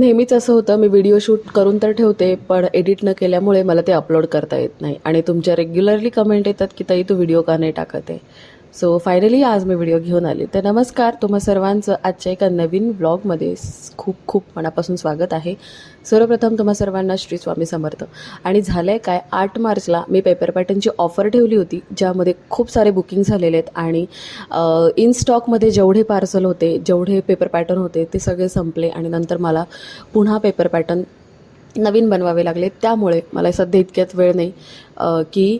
नेहमीच असं होतं मी व्हिडिओ शूट करून तर ठेवते पण एडिट न केल्यामुळे मला ते अपलोड करता येत नाही. आणि तुमच्या रेग्युलरली कमेंट येतात की ताई तू व्हिडिओ का नाही टाकत आहे? सो फायनली आज मी व्हिडिओ घेऊन आले. तर नमस्कार तुम्हा सर्वांचं आजच्या एका नवीन ब्लॉगमध्ये खूप खूप मनापासून स्वागत आहे. सर्वप्रथम तुम्हा सर्वांना श्री स्वामी समर्थ. आणि झालं आहे काय आठ मार्चला मी पेपर पॅटर्नची ऑफर ठेवली होती ज्यामध्ये खूप सारे बुकिंग झालेले आहेत आणि इन स्टॉकमध्ये जेवढे पार्सल होते जेवढे पेपर पॅटर्न होते ते सगळे संपले आणि नंतर मला पुन्हा पेपर पॅटर्न नवीन बनवावे लागले. त्यामुळे मला सध्या इतक्यात वेळ नाही की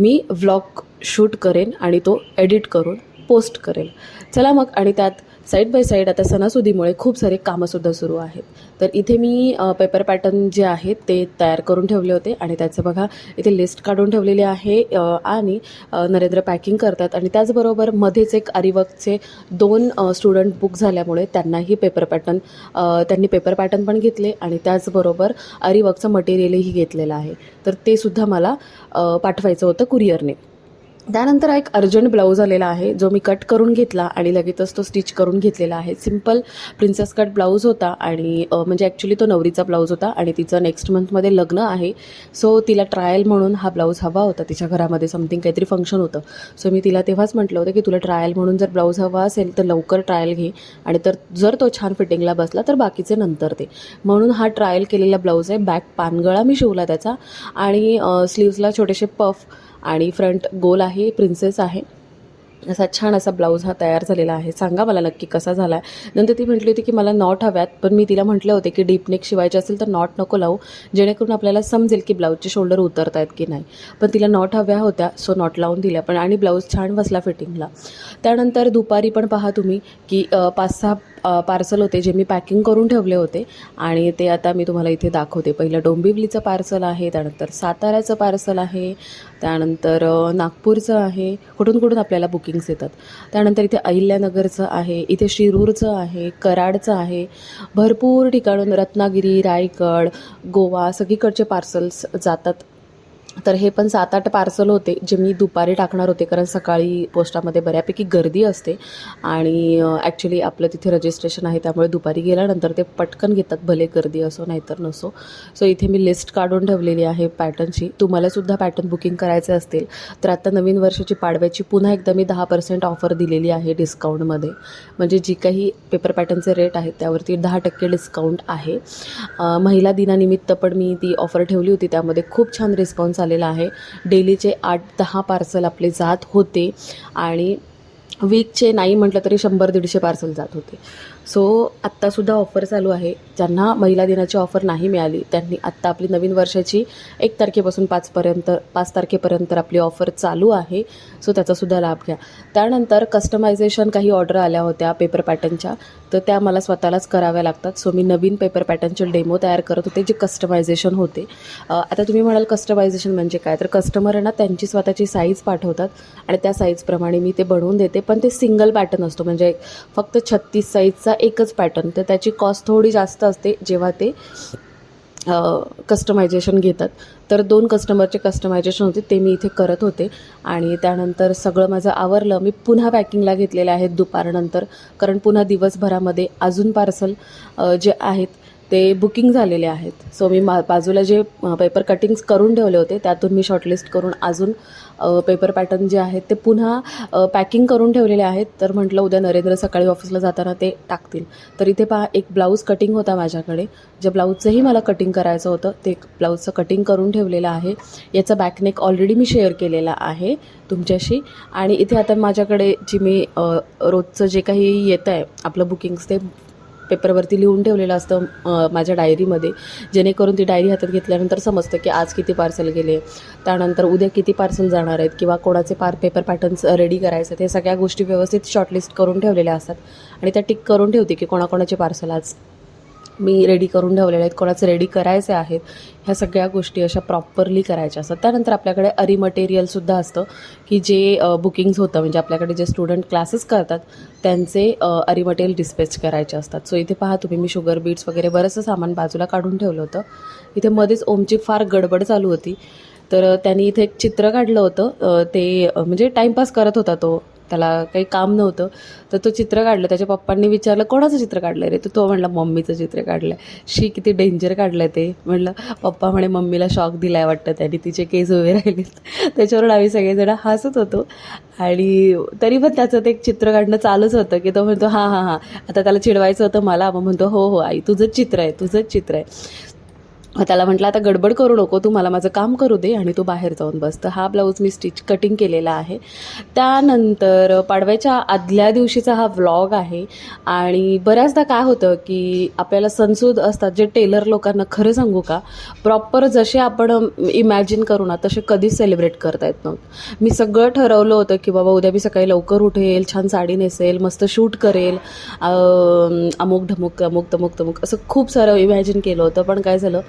मी व्लॉग शूट करेन आणि तो एडिट करून पोस्ट करेल चला मग आणि त्यात साईड बाय साईड आता सणासुदीमुळे खूप सारे कामंसुद्धा सुरू आहेत. तर इथे मी पेपर पॅटर्न जे आहेत ते तयार करून ठेवले होते आणि त्याचं बघा इथे लिस्ट काढून ठेवलेली आहे आणि नरेंद्र पॅकिंग करतात आणि त्याचबरोबर मध्येच एक अरिवर्कचे दोन स्टुडंट बुक झाल्यामुळे त्यांनाही पेपर पॅटर्न त्यांनी पेपर पॅटर्न पण घेतले आणि त्याचबरोबर अरिवर्कचं मटेरियलही घेतलेलं आहे. तर ते सुद्धा मला पाठवायचं होतं कुरिअरने त्यानंतर एक अर्जंट ब्लाऊज आलेला आहे जो मी कट करून घेतला आणि लगेचच तो स्टिच करून घेतलेला आहे. सिंपल प्रिन्सेस कट ब्लाऊज होता आणि म्हणजे ॲक्च्युली तो नवरीचा ब्लाऊज होता आणि तिचं नेक्स्ट मंथमध्ये लग्न आहे. सो तिला ट्रायल म्हणून हा ब्लाऊज हवा होता. तिच्या घरामध्ये समथिंग काहीतरी फंक्शन होतं. सो मी तिला तेव्हाच म्हटलं होतं की तुला ट्रायल म्हणून जर ब्लाऊज हवा असेल तर लवकर ट्रायल घे आणि तर जर तो छान फिटिंगला बसला तर बाकीचे नंतर ते म्हणून हा ट्रायल केलेला ब्लाऊज आहे. बॅक पानगळा मी शिवला त्याचा आणि स्लीव्सला छोटेसे पफ आणि फ्रंट गोल आहे प्रिन्सेस आहे. असा छान असा ब्लाऊज हा तयार झालेला आहे. सांगा मला नक्की कसा झाला आहे नंतर ती म्हटली होती की मला नॉट हव्यात पण मी तिला म्हटले होते की डीपनेक शिवायचे असेल तर नॉट नको लावू जेणेकरून आपल्याला समजेल की ब्लाऊजचे शोल्डर उतरत आहेत की नाही. पण तिला नॉट हव्या होत्या सो नॉट लावून दिल्या. पण आणि ब्लाऊज छान बसला फिटिंगला त्यानंतर दुपारी पण पहा तुम्ही की पाच सहा पार्सल होते जे मी पॅकिंग करून ठेवले होते आणि ते आता मी तुम्हाला इथे दाखवते. पहिलं डोंबिवलीचं पार्सल आहे त्यानंतर साताऱ्याचं पार्सल आहे त्यानंतर नागपूरचं आहे. कुठून कुठून आपल्याला बुकिंग्स येतात? त्यानंतर इथे अहिल्यानगरचं आहे इथे शिरूरचं आहे कराडचं आहे. भरपूर ठिकाणून रत्नागिरी रायगड गोवा सगळीकडचे पार्सल्स जातात. तर हे पण सात आठ पार्सल होते जे मी दुपारी टाकणार होते कारण सकाळी पोस्टामध्ये बऱ्यापैकी गर्दी असते. आणि ॲक्च्युली आपलं तिथे रजिस्ट्रेशन आहे त्यामुळे दुपारी गेल्यानंतर ते पटकन घेतात भले गर्दी असो नाहीतर नसो. सो इथे मी लिस्ट काढून ठेवलेली आहे पॅटर्नची तुम्हालासुद्धा पॅटर्न बुकिंग करायचे असतील तर आता नवीन वर्षाची पाडव्याची पुन्हा एकदा मी दहा पर्सेंट ऑफर दिलेली आहे डिस्काउंटमध्ये म्हणजे जी काही पेपर पॅटर्नचे रेट आहेत त्यावरती दहा टक्के डिस्काउंट आहे. महिला दिनानिमित्त पण मी ती ऑफर ठेवली होती त्यामध्ये खूप छान रिस्पॉन्स आलेला आहे. डेलीचे आठ दहा पार्सल आपले जात होते आणि वीकचे नाही म्हटलं तरी शंभर दीडशे पार्सल जात होते. सो आत्तासुद्धा ऑफर चालू आहे. ज्यांना महिला दिनाची ऑफर नाही मिळाली त्यांनी आत्ता आपली नवीन वर्षाची एक तारखेपासून पाचपर्यंत पाच तारखेपर्यंत आपली ऑफर चालू आहे. सो त्याचासुद्धा लाभ घ्या. त्यानंतर कस्टमायझेशन काही ऑर्डर आल्या होत्या पेपर पॅटर्नच्या तर त्या मला स्वतःलाच कराव्या लागतात. सो मी नवीन पेपर पॅटर्नचे डेमो तयार करत होते जे कस्टमायझेशन होते. आता तुम्ही म्हणाल कस्टमायझेशन म्हणजे काय? तर कस्टमर ना त्यांची स्वतःची साईज पाठवतात आणि त्या साईजप्रमाणे मी ते बनवून देते. पण ते सिंगल पॅटर्न असतो. म्हणजे फक्त छत्तीस साईजचा एकच पॅटर्न तर त्याची कॉस्ट थोडी जास्त असते जेव्हा ते कस्टमायझेशन घेतात. तर दोन कस्टमरचे कस्टमायझेशन होते ते मी इथे करत होते. आणि त्यानंतर सगळं माझं आवरलं. मी पुन्हा पॅकिंगला घेतलेले आहेत दुपारनंतर. कारण पुन्हा दिवसभरामध्ये अजून पार्सल जे आहेत ते बुकिंग झालेले आहेत. सो मी मा बाजूला जे पेपर कटिंग्स करून ठेवले होते त्यातून मी शॉर्टलिस्ट करून अजून पेपर पॅटर्न जे आहेत ते पुन्हा पॅकिंग करून ठेवलेले आहेत. तर म्हटलं उद्या नरेंद्र सकाळी ऑफिसला जाताना ते टाकतील. तर इथे पहा एक ब्लाऊज कटिंग होता माझ्याकडे. ज्या ब्लाऊजचंही मला कटिंग करायचं होतं ते ब्लाऊजचं कटिंग करून ठेवलेलं आहे. याचा बॅकनेक ऑलरेडी मी शेअर केलेला आहे तुमच्याशी. आणि इथे आता माझ्याकडे जी मी रोजचं जे काही येतं आहे आपलं बुकिंग्स ते पेपरवरती लिहून ठेवलेलं असतं माझ्या डायरीमध्ये जेणेकरून ती डायरी हातात घेतल्यानंतर समजतं की आज किती पार्सल गेले. त्यानंतर उद्या किती पार्सल जाणार आहेत किंवा कोणाचे पार पेपर पॅटर्न्स रेडी करायचे आहेत हे सगळ्या गोष्टी व्यवस्थित शॉर्टलिस्ट करून ठेवलेल्या असतात. आणि त्या टिक करून ठेवते की कोणाकोणाचे पार्सल आज मी रेडी करून ठेवलेले आहेत. कोणाचे रेडी करायचे आहेत ह्या सगळ्या गोष्टी अशा प्रॉपरली करायच्या असतात. त्यानंतर आपल्याकडे अरी मटेरियलसुद्धा असतं की जे बुकिंग्स होतं. म्हणजे आपल्याकडे जे स्टुडंट क्लासेस करतात त्यांचे अरी मटेरियल डिस्पॅच करायचे असतात. सो इथे पहा तुम्ही मी शुगर बीट्स वगैरे बरंचसं सामान बाजूला काढून ठेवलं होतं. इथे मध्येच ओमची फार गडबड चालू होती. तर त्यांनी इथे एक चित्र काढलं होतं. ते म्हणजे टाईमपास करत होता तो. त्याला काही काम नव्हतं. तर तो चित्र काढलं. त्याच्या पप्पांनी विचारलं कोणाचं चित्र काढलं रे? तर तो म्हणला मम्मीचं चित्र काढलं शी किती डेंजर काढलं ते. म्हणलं पप्पा म्हणे मम्मीला शॉक दिलाय वाटतं. त्याने तिचे केस उभे राहिलेत. त्याच्यावरून आम्ही सगळेजण हसत होतो. आणि तरी पण त्याचं ते एक चित्र काढणं चालूच होतं की तो म्हणतो हां हां हां. आता त्याला चिडवायचं होतं मला. मग म्हणतो हो हो आई तुझंच चित्र आहे तुझंच चित्र आहे. मग त्याला म्हटलं आता गडबड करू नको तू मला माझं काम करू दे आणि तू बाहेर जाऊन बस. तर हा ब्लाऊज मी स्टिच कटिंग केलेला आहे. त्यानंतर पाडव्याच्या आदल्या दिवशीचा हा व्लॉग आहे आणि बऱ्याचदा काय होतं की आपल्याला सणसूद असतात जे टेलर लोकांना खरं सांगू का प्रॉपर जसे आपण इमॅजिन करू ना तसे कधीच सेलिब्रेट करता येत नव्हतं. मी सगळं ठरवलं होतं की बाबा उद्या मी सकाळी लवकर उठेल छान साडी नेसेल मस्त शूट करेल अमुक ढमुक अमुक तमुक तमुक असं खूप सारं इमॅजिन केलं होतं. पण काय झालं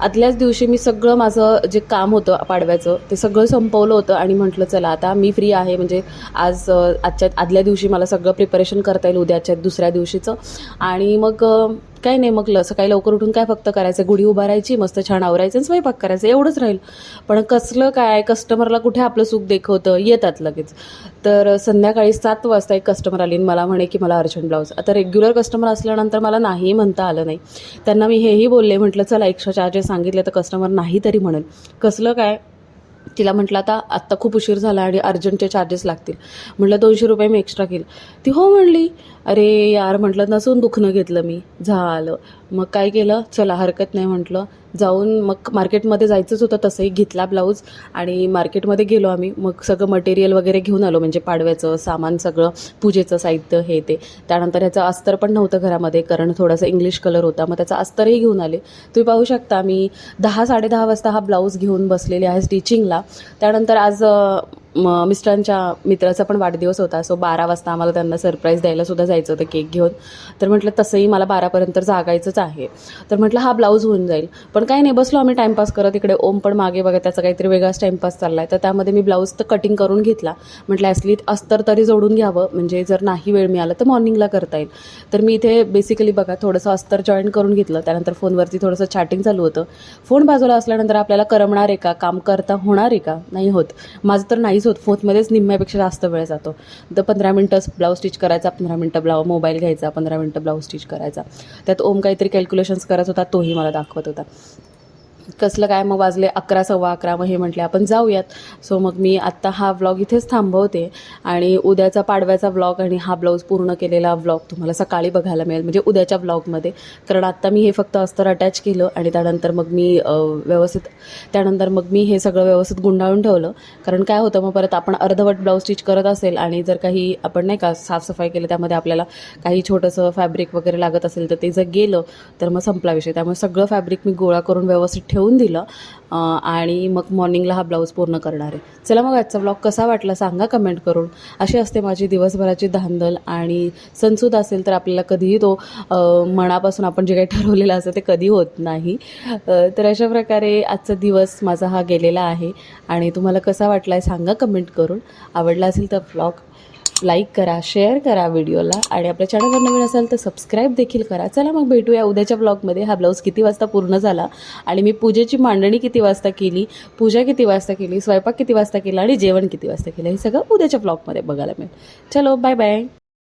आदल्याच दिवशी मी सगळं माझं जे काम होतं पाडव्याचं ते सगळं संपवलं होतं आणि म्हटलं चला आता मी फ्री आहे. म्हणजे आज आजच्या आदल्या दिवशी मला सगळं प्रिपरेशन करता येईल उद्याच्या दुसऱ्या दिवशीचं. आणि मग काय नाही मग सकाळी लवकर उठून काय फक्त करायचं? गुढी उभारायची मस्त छान आवरायचं आणि स्वयंपाक करायचं एवढंच राहील. पण कसलं काय कस्टमरला कुठे आपलं सुख देखवतं? येतात लगेच. तर संध्याकाळी सात वाजता एक कस्टमर आली आणि मला म्हणे की मला अर्जंट ब्लाऊज. आता रेग्युलर कस्टमर असल्यानंतर मला नाही म्हणता आलं नाही. त्यांना मी हेही बोलले म्हटलं चला एक्स्ट्रा चार्जेस सांगितले तर कस्टमर नाही तरी म्हणेल. कसलं काय? तिला म्हटलं आता आत्ता खूप उशीर झाला आणि अर्जंटचे चार्जेस लागतील. म्हटलं दोनशे रुपये मी एक्स्ट्रा केलं. ती हो म्हणली अरे यार म्हटलं नसून दुखणं घेतलं मी. झालं. मग काय केलं? चला हरकत नाही म्हटलं. जाऊन मग मार्केटमध्ये जायचंच होतं तसंही घेतला ब्लाऊज आणि मार्केटमध्ये गेलो आम्ही. मग सगळं मटेरियल वगैरे घेऊन आलो म्हणजे पाडव्याचं सामान सगळं पूजेचं साहित्य हे ते. त्यानंतर ह्याचं अस्तर पण नव्हतं घरामध्ये कारण थोडासा इंग्लिश कलर होता. मग त्याचा अस्तरही घेऊन आले. तुम्ही पाहू शकता मी दहा साडेदहा वाजता हा ब्लाऊज घेऊन बसलेले आहे स्टिचिंगला त्यानंतर आज म मिस्टरांच्या मित्राचा पण वाढदिवस होता सो बारा वाजता आम्हाला त्यांना सरप्राईज द्यायला सुद्धा जायचं होतं केक घेऊन. तर म्हटलं तसंही मला बारापर्यंत जागायचंच आहे. तर म्हटलं हा ब्लाऊज होऊन जाईल. पण काही नाही बसलो आम्ही टाईमपास करत. इकडे ओम पण मागे बघा त्याचा काहीतरी वेगळाच टाईमपास चालला आहे तर त्यामध्ये मी ब्लाऊज तर कटिंग करून घेतला. म्हटलं ॲसली अस्तर तरी जोडून घ्यावं. म्हणजे जर नाही वेळ मिळाला तर मॉर्निंगला करता येईल. तर मी इथे बेसिकली बघा थोडंसं अस्तर जॉईन करून घेतलं. त्यानंतर फोनवरती थोडंसं चॅटिंग चालू होतं. फोन बाजूला असल्यानंतर आपल्याला करमणार आहे का? काम करता होणार आहे का? नाही होत. माझं तर नाही नाहीच होत फोनमध्येच निम्म्यापेक्षा जास्त वेळ जातो. तर पंधरा मिनटं ब्लाऊज स्टिच करायचा पंधरा मिनटं ब्लाऊ मोबाईल घ्यायचा पंधरा मिनटं ब्लाऊज स्टिच करायचा. त्यात ओम काहीतरी कॅल्क्युलेशन्स करत होता तोही मला दाखवत होता. कसलं काय? मग वाजले अकरा सव्वा अकरा मग हे म्हटले आपण जाऊयात. सो मग मी आत्ता हा व्लॉग इथेच थांबवते. आणि उद्याचा पाडव्याचा व्लॉग आणि हा ब्लाऊज पूर्ण केलेला व्लॉग तुम्हाला सकाळी बघायला मिळेल म्हणजे उद्याच्या व्लॉगमध्ये कारण आत्ता मी हे फक्त अस्तर अटॅच केलं आणि त्यानंतर मग मी व्यवस्थित त्यानंतर मग मी हे सगळं व्यवस्थित गुंडाळून ठेवलं. कारण काय होतं मग परत आपण अर्धवट ब्लाऊज स्टिच करत असेल आणि जर काही आपण नाही का साफसफाई केली त्यामध्ये आपल्याला काही छोटंसं फॅब्रिक वगैरे लागत असेल तर ते जर गेलं तर मग संपला विषय. त्यामुळे सगळं फॅब्रिक मी गोळा करून व्यवस्थित ठेवून दिलं. आणि मग मॉर्निंगला हा ब्लाऊज पूर्ण करणार आहे. चला मग आजचा ब्लॉग कसा वाटला सांगा कमेंट करून. अशी असते माझी दिवसभराची धांदल आणि सणसूद असेल तर आपल्याला कधीही तो मनापासून आपण जे काही ठरवलेलं असतं ते कधी होत नाही. तर अशा प्रकारे आजचा दिवस माझा हा गेलेला आहे. आणि तुम्हाला कसा वाटला आहे सांगा कमेंट करून. आवडला असेल तर ब्लॉग लाईक करा शेअर करा व्हिडिओला आणि आपल्या चॅनलवर नवीन असाल तर सबस्क्राईब देखील करा. चला मग भेटूया उद्याच्या ब्लॉगमध्ये हा ब्लाऊज किती वाजता पूर्ण झाला आणि मी पूजेची मांडणी किती वाजता केली पूजा किती वाजता केली स्वयंपाक किती वाजता केला आणि जेवण किती वाजता केलं हे सगळं उद्याच्या ब्लॉगमध्ये बघायला मिळेल. चलो बाय बाय